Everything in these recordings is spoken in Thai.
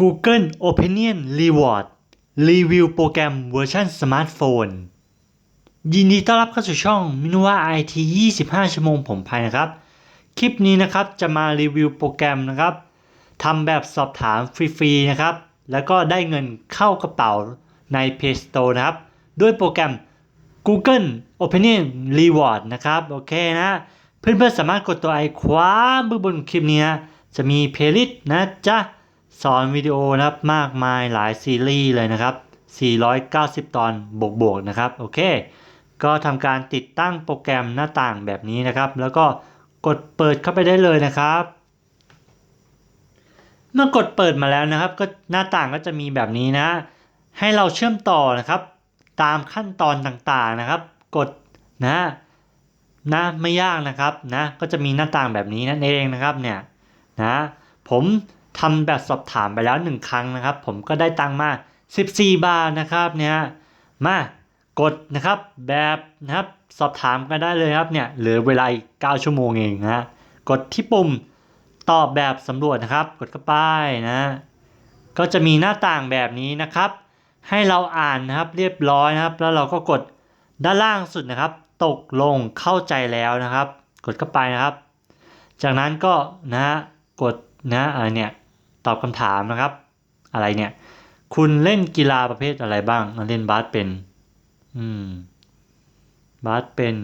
Google Opinion Reward รีวิวโปรแกรมเวอร์ชันสมาร์ทโฟน ยินดีต้อนรับเข้าสู่ช่องมินว่าไอที25 ชั่วโมงผมภายนะครับ คลิปนี้นะครับจะมารีวิวโปรแกรมนะครับทำแบบสอบถามฟรีๆนะครับ แล้วก็ได้เงินเข้ากระเป๋าใน Play Store นะครับ ด้วยโปรแกรม Google Opinion Reward นะครับ โอเคนะ เพื่อนๆสามารถกดตัวไอขวาบนคลิปนี้นะจะมีเพลย์ลิสต์นะจ๊ะ สอนวิดีโอนะครับมากมายหลายซีรีส์เลยนะครับ 490 ตอนบวกๆนะครับ โอเค ก็ทำการติดตั้งโปรแกรมหน้าต่างแบบนี้นะครับ แล้วก็กดเปิดเข้าไปได้เลยนะครับ เมื่อกดเปิดมาแล้วนะครับ ก็หน้าต่างก็จะมีแบบนี้นะ ให้เราเชื่อมต่อนะครับ ตามขั้นตอนต่างๆนะครับ กดนะนะไม่ยากนะครับนะก็จะมีหน้าต่างแบบนี้นั่นเองนะครับเนี่ยนะผม ทำแบบสอบถามไปแล้วหนึ่งครั้งนะครับ ผมก็ได้ตังค์มา 14 บาทนะครับเนี่ยมากดนะครับแบบนะครับสอบถามกันได้เลยครับเนี่ยเหลือเวลาอีก9ชั่วโมงเองนะกดที่ปุ่มตอบแบบสำรวจนะครับ กดเข้าไปนะก็จะมีหน้าต่างแบบนี้นะครับ ให้เราอ่านนะครับเรียบร้อยนะครับ แล้วเราก็กดด้านล่างสุดนะครับ ตกลงเข้าใจแล้วนะครับ กดเข้าไปนะครับ จากนั้นก็นะฮะกดนะอะไรเนี่ย ตอบคำถามนะครับ อะไรเนี่ย คุณเล่นกีฬาประเภทอะไรบ้างเล่นบาสเป็น อืม บาสเป็น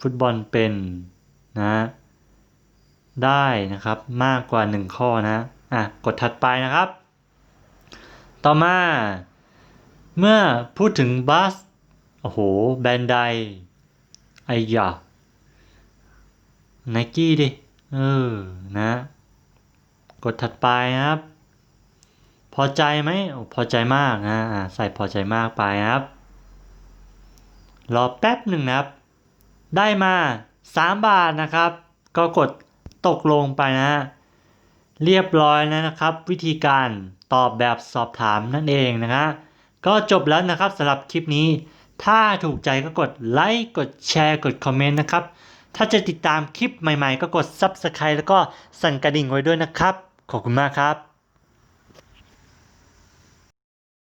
ฟุตบอลเป็นนะได้นะครับมากกว่าหนึ่งข้อนะอะกดถัดไปนะครับ ต่อมา เมื่อพูดถึงบาสโอ้โห แบรนด์ใดไอ้ยาไนกี้ดิ เออ นะ กดถัดไปนะครับ พอใจไหมโอ้พอใจมากนะใส่พอใจมากไปครับ รอแป๊บหนึ่งนะครับ ได้มา 3 บาทนะครับ ก็กดตกลงไปนะ เรียบร้อยแล้วนะครับ วิธีการตอบแบบสอบถามนั่นเองนะฮะก็จบแล้วนะครับสำหรับคลิปนี้ ถ้าถูกใจก็กดไลค์กดแชร์กดคอมเมนต์นะครับถ้าจะติดตามคลิปใหม่ๆ ก็กด Subscribe แล้วก็สั่นกระดิ่งไว้ด้วยนะครับ ขอบคุณมากครับ